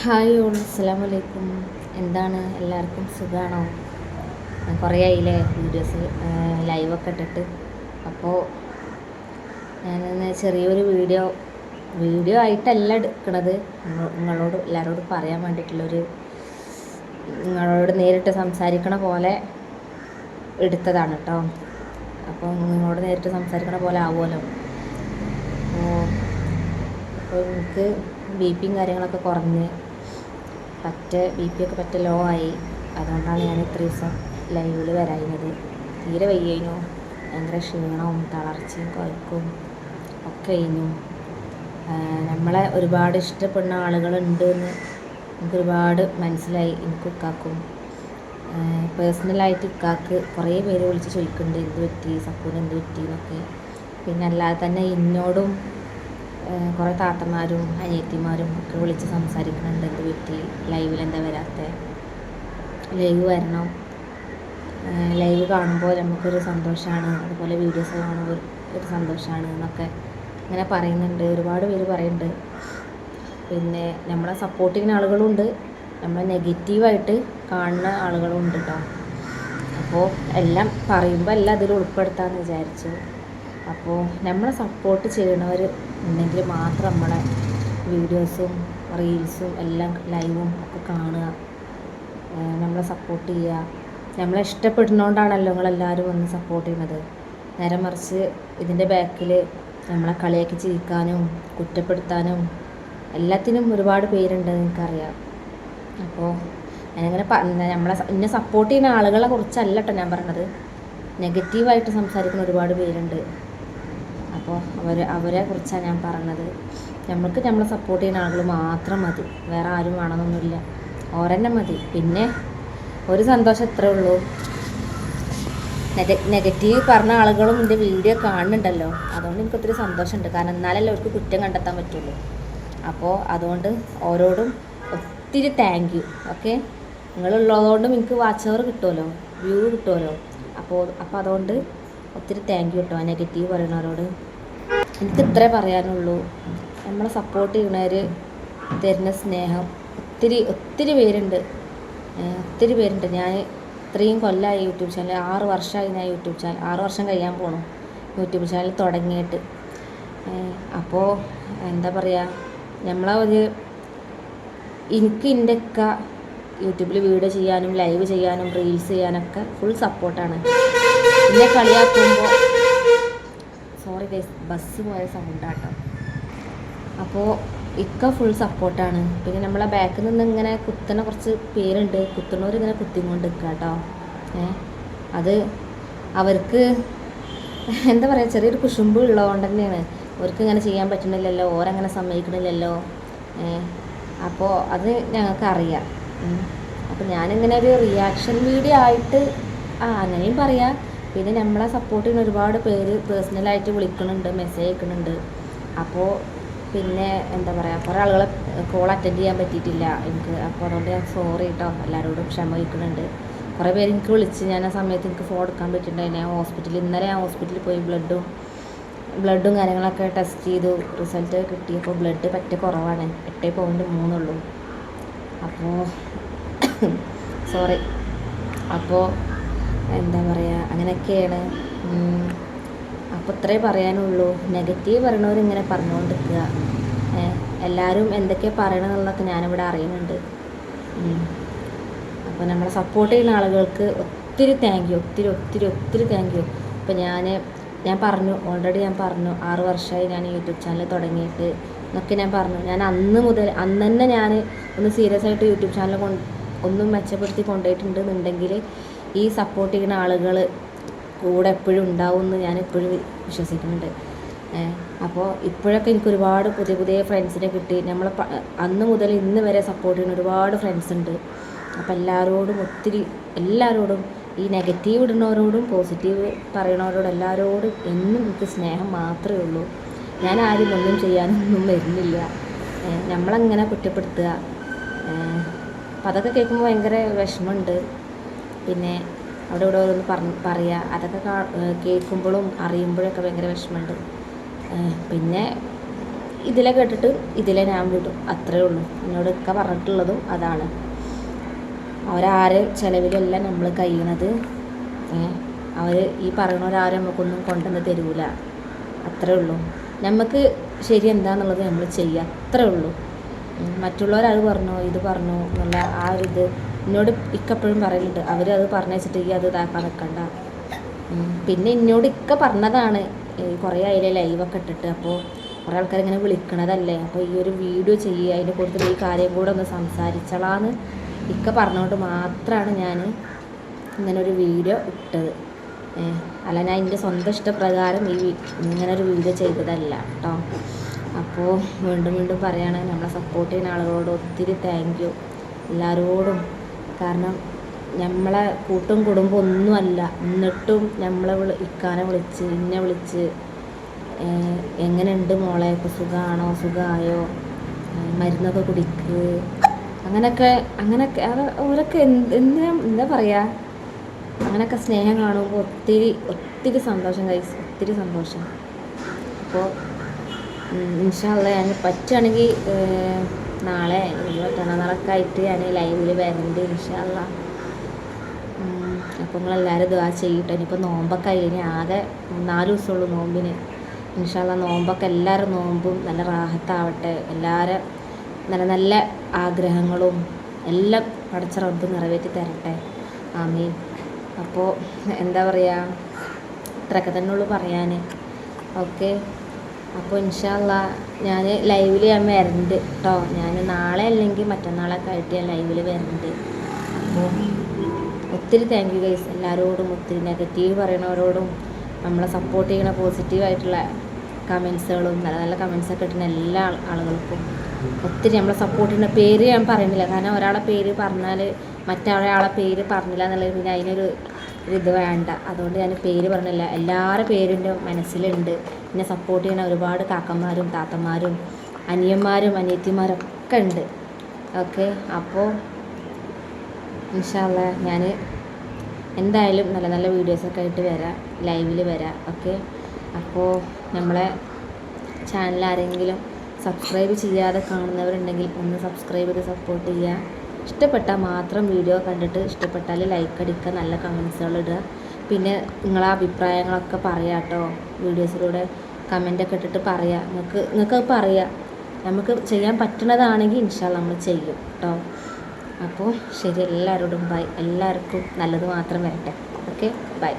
Hi all അസ്സാം വലൈക്കും എന്താണ്? എല്ലാവർക്കും സുഖമാണോ കുറേ ആയില്ലേ വീഡിയോസ് ലൈവൊക്കെ ഇട്ടിട്ട്. അപ്പോൾ ഞാനിന്ന് ചെറിയൊരു വീഡിയോ വീഡിയോ ആയിട്ടല്ല എടുക്കണത്. നിങ്ങളോട് എല്ലാവരോടും പറയാൻ വേണ്ടിയിട്ടുള്ളൊരു നിങ്ങളോട് നേരിട്ട് സംസാരിക്കണ പോലെ എടുത്തതാണ് കേട്ടോ അപ്പോൾ നിങ്ങളോട് നേരിട്ട് സംസാരിക്കണ പോലെ ആവുമല്ലോ. അപ്പോൾ അപ്പോൾ എനിക്ക് ബി പിയും കാര്യങ്ങളൊക്കെ കുറഞ്ഞ് പറ്റ ബി പി ഒക്കെ പറ്റ ലോ ആയി. അതുകൊണ്ടാണ് ഞാൻ ഇത്ര ദിവസം ലൈവിൽ വരായിരുന്നത് തീരെ വയ്യേനു ഭയങ്കര ക്ഷീണവും തളർച്ചയും കുഴക്കും ഒക്കെ കഴിഞ്ഞു നമ്മളെ ഒരുപാട് ഇഷ്ടപ്പെടുന്ന ആളുകളുണ്ട് എന്ന് എനിക്ക് ഒരുപാട് മനസ്സിലായി. എനിക്ക് ഇക്കാക്കും പേഴ്സണലായിട്ട് ഇക്കാക്ക് കുറേ പേര് വിളിച്ച് ചോദിക്കുന്നുണ്ട്. എന്ത് പറ്റി? സപ്പോർട്ട് എന്ത് പറ്റി? എന്നൊക്കെ. പിന്നെ അല്ലാതെ തന്നെ എന്നോടും കുറേ താത്തമാരും അനിയത്തിമാരും ഒക്കെ വിളിച്ച് സംസാരിക്കുന്നുണ്ട് എന്ത് പറ്റി ലൈവിൽ എന്താ വരാത്ത? ലൈവ് വരണം. ലൈവ് കാണുമ്പോൾ നമുക്കൊരു സന്തോഷമാണ്. അതുപോലെ വീഡിയോസ് കാണുമ്പോൾ ഒരു സന്തോഷമാണ് എന്നൊക്കെ ഇങ്ങനെ പറയുന്നുണ്ട്. ഒരുപാട് പേര് പറയുന്നുണ്ട്. പിന്നെ നമ്മളെ സപ്പോർട്ട് ചെയ്യുന്ന ആളുകളുണ്ട്. നമ്മളെ നെഗറ്റീവായിട്ട് കാണുന്ന ആളുകളും ഉണ്ട് കേട്ടോ അപ്പോൾ എല്ലാം പറയുമ്പോൾ എല്ലാം അതിൽ ഉൾപ്പെടുത്താമെന്ന് വിചാരിച്ചു. അപ്പോൾ നമ്മളെ സപ്പോർട്ട് ചെയ്യണവർ ഉണ്ടെങ്കിൽ മാത്രം നമ്മളെ വീഡിയോസും റീൽസും എല്ലാം ലൈവും ഒക്കെ കാണുക. നമ്മളെ സപ്പോർട്ട് ചെയ്യുക. നമ്മളെ ഇഷ്ടപ്പെടുന്നതുകൊണ്ടാണല്ലോ നിങ്ങളെല്ലാവരും വന്ന് സപ്പോർട്ട് ചെയ്യുന്നത്. നേരെ മറിച്ച് ഇതിന്റെ ബാക്കിൽ നമ്മളെ കളിയാക്കി ചിരിക്കാനും കുറ്റപ്പെടുത്താനും എല്ലാത്തിനും ഒരുപാട് പേരുണ്ട് നിങ്ങൾക്കറിയാം അപ്പോൾ ഞാനിങ്ങനെ നമ്മളെ എന്നെ സപ്പോർട്ട് ചെയ്യുന്ന ആളുകളെ കുറിച്ചല്ല കേട്ടോ ഞാൻ പറഞ്ഞത്. നെഗറ്റീവായിട്ട് സംസാരിക്കുന്ന ഒരുപാട് പേരുണ്ട്. അപ്പോൾ അവർ അവരെ കുറിച്ചാണ് ഞാൻ പറഞ്ഞത്. നമ്മൾക്ക് നമ്മളെ സപ്പോർട്ട് ചെയ്യുന്ന ആളുകൾ മാത്രം മതി. വേറെ ആരും വേണമെന്നൊന്നുമില്ല. ഓരെന്നെ മതി. പിന്നെ ഒരു സന്തോഷം ഇത്രേ ഉള്ളൂ. നെഗറ്റീവ് പറഞ്ഞ ആളുകളും എന്റെ വീഡിയോ കാണുന്നുണ്ടല്ലോ. അതുകൊണ്ട് എനിക്ക് ഒത്തിരി സന്തോഷമുണ്ട്. കാരണം എന്നാലല്ലേ അവർക്ക് കുറ്റം കണ്ടെത്താൻ പറ്റുള്ളൂ. അപ്പോൾ അതുകൊണ്ട് ഓരോടും ഒത്തിരി താങ്ക് യു ഓക്കെ നിങ്ങളുള്ളതുകൊണ്ടും എനിക്ക് വാച്ച് അവർ കിട്ടുമല്ലോ. വ്യൂ കിട്ടുമല്ലോ. അപ്പോൾ അപ്പോൾ അതുകൊണ്ട് ഒത്തിരി താങ്ക് യു കേട്ടോ. നെഗറ്റീവ് പറയുന്നവരോട്. എനിക്ക് ഇത്രേ പറയാനുള്ളൂ. നമ്മളെ സപ്പോർട്ട് ചെയ്യണവർ തരുന്ന സ്നേഹം ഒത്തിരി ഒത്തിരി പേരുണ്ട്. ഒത്തിരി പേരുണ്ട്. ഞാൻ ഇത്രയും കൊല്ലമായി യൂട്യൂബ് ചാനൽ ആറ് വർഷമായി ഞാൻ യൂട്യൂബ് ചാനൽ ആറ് വർഷം കഴിയാൻ പോണു യൂട്യൂബ് ചാനൽ തുടങ്ങിയിട്ട്. അപ്പോൾ എന്താ പറയുക നമ്മളെ ഒരു എനിക്ക് എന്റെ യൂട്യൂബിൽ വീഡിയോ ചെയ്യാനും ലൈവ് ചെയ്യാനും റീൽസ് ചെയ്യാനൊക്കെ ഫുൾ സപ്പോർട്ടാണ് എന്നെ കളിയാക്കുമ്പോൾ സോറി ബസ് പോയ സൗണ്ടാട്ടോ. അപ്പോൾ ഇക്ക ഫുൾ സപ്പോർട്ടാണ് പിന്നെ നമ്മളെ ബാക്കിൽ നിന്ന് ഇങ്ങനെ കുത്തണ കുറച്ച് പേരുണ്ട്. കുത്തണവർ ഇങ്ങനെ കുത്തിക്കൊണ്ട് നിൽക്കുക കേട്ടോ ഏ? അത് അവർക്ക് എന്താ പറയുക ചെറിയൊരു കുശുമ്പ് ഉള്ളതുകൊണ്ട് തന്നെയാണ്. അവർക്ക് ഇങ്ങനെ ചെയ്യാൻ പറ്റണില്ലല്ലോ ഓരങ്ങനെ സമ്മതിക്കണില്ലല്ലോ. അപ്പോൾ അത് ഞങ്ങൾക്ക് അറിയാം അപ്പോൾ ഞാനിങ്ങനെ ഒരു റിയാക്ഷൻ വീഡിയോ ആയിട്ട് ആ അങ്ങനെയും പറയാം. പിന്നെ നമ്മളെ സപ്പോർട്ട് ചെയ്യുന്ന ഒരുപാട് പേര് പേഴ്സണലായിട്ട് വിളിക്കുന്നുണ്ട് മെസ്സേജ് അയക്കുന്നുണ്ട് അപ്പോൾ പിന്നെ എന്താ പറയുക കുറേ ആളുകളെ കോൾ അറ്റൻഡ് ചെയ്യാൻ പറ്റിയിട്ടില്ല. എനിക്ക് അപ്പോൾ അതുകൊണ്ട് ഞാൻ സോറി കേട്ടോ എല്ലാവരോടും ക്ഷമ വയ്ക്കുന്നുണ്ട് കുറേ പേര് എനിക്ക് വിളിച്ച് ഞാൻ ആ സമയത്ത് എനിക്ക് ഫോൺ എടുക്കാൻ പറ്റിയിട്ടുണ്ടായിരുന്നു ഞാൻ ഹോസ്പിറ്റലിൽ ഇന്നലെ ഞാൻ ഹോസ്പിറ്റലിൽ പോയി ബ്ലഡും ബ്ലഡും കാര്യങ്ങളൊക്കെ ടെസ്റ്റ് ചെയ്തു. റിസൾട്ട് കിട്ടിയപ്പോൾ ബ്ലഡ് പറ്റ കുറവാണ്. എട്ട് പോയിന്റ് മൂന്നുള്ളൂ. അപ്പോൾ സോറി അപ്പോൾ എന്താ പറയുക അങ്ങനെയൊക്കെയാണ്. അപ്പോൾ ഇത്രേ പറയാനുള്ളൂ. നെഗറ്റീവ് പറയണവരിങ്ങനെ പറഞ്ഞുകൊണ്ടിരിക്കുക എല്ലാവരും എന്തൊക്കെ പറയണമെന്നുള്ളതൊക്കെ ഞാനിവിടെ അറിയുന്നുണ്ട്. അപ്പോൾ നമ്മളെ സപ്പോർട്ട് ചെയ്യുന്ന ആളുകൾക്ക് ഒത്തിരി താങ്ക് യു ഒത്തിരി ഒത്തിരി ഒത്തിരി താങ്ക് യു ഇപ്പം ഞാൻ ഞാൻ പറഞ്ഞു ഓൾറെഡി ഞാൻ പറഞ്ഞു ആറ് വർഷമായി ഞാൻ യൂട്യൂബ് ചാനൽ തുടങ്ങിയിട്ട് എന്നൊക്കെ ഞാൻ പറഞ്ഞു. ഞാൻ അന്ന് മുതൽ അന്ന് തന്നെ ഞാൻ ഒന്ന് സീരിയസ് ആയിട്ട് യൂട്യൂബ് ചാനൽ കൊണ്ട് ഒന്നും മെച്ചപ്പെടുത്തി കൊണ്ടുപോയിട്ടുണ്ടെന്നുണ്ടെങ്കിൽ ഈ സപ്പോർട്ട് ചെയ്യുന്ന ആളുകൾ കൂടെ എപ്പോഴും ഉണ്ടാവും എന്ന് ഞാൻ എപ്പോഴും വിശ്വസിക്കുന്നുണ്ട്. അപ്പോൾ ഇപ്പോഴൊക്കെ എനിക്ക് ഒരുപാട് പുതിയ പുതിയ ഫ്രണ്ട്സിനെ കിട്ടി. നമ്മൾ അന്ന് മുതൽ ഇന്ന് വരെ സപ്പോർട്ട് ചെയ്യുന്ന ഒരുപാട് ഫ്രണ്ട്സ് ഉണ്ട്. അപ്പം എല്ലാവരോടും ഒത്തിരി എല്ലാവരോടും ഈ നെഗറ്റീവ് ഇടുന്നവരോടും പോസിറ്റീവ് പറയുന്നവരോടും എല്ലാവരോടും എന്നും എനിക്ക് സ്നേഹം മാത്രമേ ഉള്ളൂ. ഞാൻ ആരും ഒന്നും ചെയ്യാനൊന്നും വരുന്നില്ല. നമ്മളങ്ങനെ കുറ്റപ്പെടുത്തുക? അപ്പം അതൊക്കെ കേൾക്കുമ്പോൾ ഭയങ്കര വിഷമമുണ്ട്. പിന്നെ അവിടെ ഇവിടെ ഓരോന്ന് പറഞ്ഞ് പറയുക അതൊക്കെ കാ കേൾക്കുമ്പോഴും അറിയുമ്പോഴൊക്കെ ഭയങ്കര വിഷമമുണ്ട്. പിന്നെ ഇതിലെ കേട്ടിട്ട് ഇതിലെ ഞാൻ വിടും അത്രേ ഉള്ളൂ. എന്നോട് ഒക്കെ പറഞ്ഞിട്ടുള്ളതും അതാണ്. അവരാരെ ചിലവിലല്ല നമ്മൾ കഴിയണത്. അവർ ഈ പറയണവരാരും നമുക്കൊന്നും കൊണ്ടുവന്ന് തരൂല. അത്രേ ഉള്ളൂ. നമുക്ക് ശരി എന്താന്നുള്ളത് നമ്മൾ ചെയ്യുക അത്രേ ഉള്ളൂ. മറ്റുള്ളവരത് പറഞ്ഞു ഇത് പറഞ്ഞു എന്നുള്ള ആ ഒരു ഇത് എന്നോട് ഇക്കപ്പോഴും പറയലുണ്ട്. അവർ അത് പറഞ്ഞു വെച്ചിട്ട് അത് ഇതാക്കാൻ പിന്നെ എന്നോട് ഇക്ക പറഞ്ഞതാണ്. കുറേ അതിലെ ലൈവൊക്കെ ഇട്ടിട്ട്. അപ്പോൾ കുറേ ആൾക്കാർ ഇങ്ങനെ വിളിക്കണതല്ലേ. അപ്പോൾ ഈ ഒരു വീഡിയോ ചെയ്യുക അതിന്റെ കൂടുതൽ ഈ കാര്യം കൂടെ ഒന്ന് സംസാരിച്ചളാന്ന് ഇക്ക പറഞ്ഞുകൊണ്ട് മാത്രമാണ് ഞാൻ ഇങ്ങനെ ഒരു വീഡിയോ ഇട്ടത്. അല്ല ഞാൻ എന്റെ സ്വന്തം ഇഷ്ടപ്രകാരം ഈ ഇങ്ങനൊരു വീഡിയോ ചെയ്തതല്ല കേട്ടോ അപ്പോൾ വീണ്ടും വീണ്ടും പറയുകയാണെങ്കിൽ നമ്മളെ സപ്പോർട്ട് ചെയ്യുന്ന ആളുകളോട് ഒത്തിരി താങ്ക് യു എല്ലാവരോടും കാരണം നമ്മളെ കൂട്ടും കുടുംബം ഒന്നുമല്ല. എന്നിട്ടും നമ്മളെ വിളി ഇക്കാനെ വിളിച്ച് ഇന്നെ വിളിച്ച് എങ്ങനെയുണ്ട് മോളെ? ഇപ്പോൾ സുഖമാണോ സുഖമായോ മരുന്നൊക്കെ കുടിക്ക്. അങ്ങനെയൊക്കെ അങ്ങനെയൊക്കെ അത് എന്ത് എന്തിനാ എന്താ പറയുക അങ്ങനെയൊക്കെ സ്നേഹം കാണുമ്പോൾ ഒത്തിരി ഒത്തിരി സന്തോഷം കഴിച്ച് ഒത്തിരി സന്തോഷം. അപ്പോൾ ഇൻഷാല്ല ഞാൻ പറ്റുകയാണെങ്കിൽ നാളെ മറ്റന്നാളൊക്കെ ആയിട്ട് ഞാൻ ലൈവിൽ വരുന്നുണ്ട് ഇൻഷാല്ല അപ്പം നിങ്ങൾ എല്ലാവരും ഇതുവാ ചെയ്യട്ടെ. ഇനിയിപ്പോൾ നോമ്പൊക്കെ കഴിഞ്ഞ് ആകെ നാല് ദിവസമുള്ളൂ നോമ്പിന്. ഇൻഷാല്ല നോമ്പൊക്കെ എല്ലാവരും നോമ്പും നല്ല റാഹത്താവട്ടെ. എല്ലാവരും നല്ല നല്ല ആഗ്രഹങ്ങളും എല്ലാം പടച്ച റബ്ബ് നിറവേറ്റി തരട്ടെ. ആമീൻ. അപ്പോൾ എന്താ പറയുക ഇത്രയൊക്കെ തന്നെ ഉള്ളൂ പറയാൻ ഓക്കെ. അപ്പോൾ ഇൻഷാല്ല ഞാൻ ലൈവിൽ ഞാൻ വരുന്നുണ്ട് കേട്ടോ ഞാൻ നാളെ അല്ലെങ്കിൽ മറ്റന്നാളൊക്കെ ആയിട്ട് ഞാൻ ലൈവിൽ വരുന്നുണ്ട് അപ്പോൾ ഒത്തിരി താങ്ക് യു ഗൈസ് എല്ലാവരോടും ഒത്തിരി നെഗറ്റീവ് പറയണവരോടും നമ്മളെ സപ്പോർട്ട് ചെയ്യണ പോസിറ്റീവായിട്ടുള്ള കമൻസുകളും നല്ല നല്ല കമൻസൊക്കെ കിട്ടുന്ന എല്ലാ ആളുകൾക്കും ഒത്തിരി നമ്മളെ സപ്പോർട്ട് ചെയ്യുന്ന പേര് ഞാൻ പറയുന്നില്ല. കാരണം ഒരാളെ പേര് പറഞ്ഞാൽ മറ്റൊരാളെ പേര് പറഞ്ഞില്ല എന്നുള്ളത് പിന്നെ അതിനൊരു ഇത് വേണ്ട. അതുകൊണ്ട് ഞാൻ പേര് പറഞ്ഞില്ല. എല്ലാവരുടെ പേരും എന്റെ മനസ്സിലുണ്ട്. എന്നെ സപ്പോർട്ട് ചെയ്യുന്ന ഒരുപാട് കാക്കന്മാരും താത്തന്മാരും അനിയന്മാരും അനിയത്തിമാരും ഒക്കെ ഉണ്ട്. ഓക്കെ. അപ്പോൾ ഇൻഷാല്ല ഞാൻ എന്തായാലും നല്ല നല്ല വീഡിയോസൊക്കെ ആയിട്ട് വരാം. ലൈവിൽ വരാം. ഓക്കെ. അപ്പോൾ നമ്മളെ ചാനൽ ആരെങ്കിലും സബ്സ്ക്രൈബ് ചെയ്യാതെ കാണുന്നവരുണ്ടെങ്കിൽ ഒന്ന് സബ്സ്ക്രൈബ് ചെയ്ത് സപ്പോർട്ട് ചെയ്യുക ഇഷ്ടപ്പെട്ടാൽ മാത്രം വീഡിയോ കണ്ടിട്ട് ഇഷ്ടപ്പെട്ടാൽ ലൈക്ക് അടിക്കുക നല്ല കമൻസുകൾ ഇടുക. പിന്നെ നിങ്ങളെ അഭിപ്രായങ്ങളൊക്കെ പറയാം കേട്ടോ വീഡിയോസിലൂടെ കമന്റൊക്കെ ഇട്ടിട്ട് പറയാം. നിങ്ങൾക്ക് നിങ്ങൾക്ക് പറയാം. നമുക്ക് ചെയ്യാൻ പറ്റുന്നതാണെങ്കിൽ ഇൻഷാല്ല നമ്മൾ ചെയ്യും കേട്ടോ അപ്പോൾ ശരി എല്ലാവരോടും ബൈ എല്ലാവർക്കും നല്ലത് മാത്രം വരട്ടെ. Okay bye